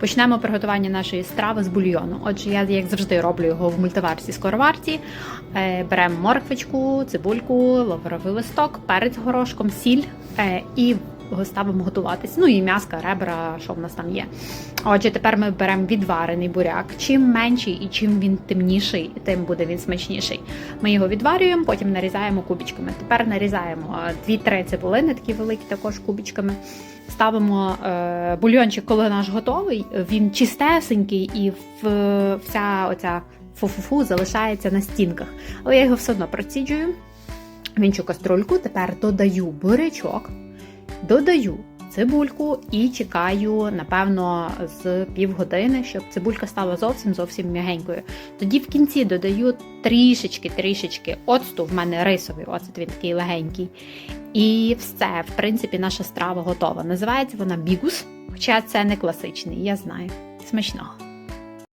Почнемо приготування нашої страви з бульйону. Отже, я, як завжди, роблю його в мультиварці скороварці. Е, Беремо морквичку, цибульку, лавровий листок, перець горошком, сіль е, і ставимо готуватись. Ну і м'яска, ребра, що в нас там є. Отже, тепер ми беремо відварений буряк. Чим менший і чим він темніший, тим буде він смачніший. Ми його відварюємо, потім нарізаємо кубічками. Тепер нарізаємо 2-3 цибулини, такі великі, також кубічками. Ставимо е, бульйончик, коли наш готовий. Він чистесенький і в, вся оця фу-фу-фу залишається на стінках. Але я його все одно проціджую в іншу каструльку. Тепер додаю бурячок, додаю цибульку і чекаю, напевно, з півгодини, щоб цибулька стала зовсім зовсім м'ягенькою. Тоді в кінці додаю трішечки, трішечки оцту. В мене рисовий оцет, він такий легенький. І все, в принципі, наша страва готова. Називається вона бігус, хоча це не класичний, я знаю. Смачного.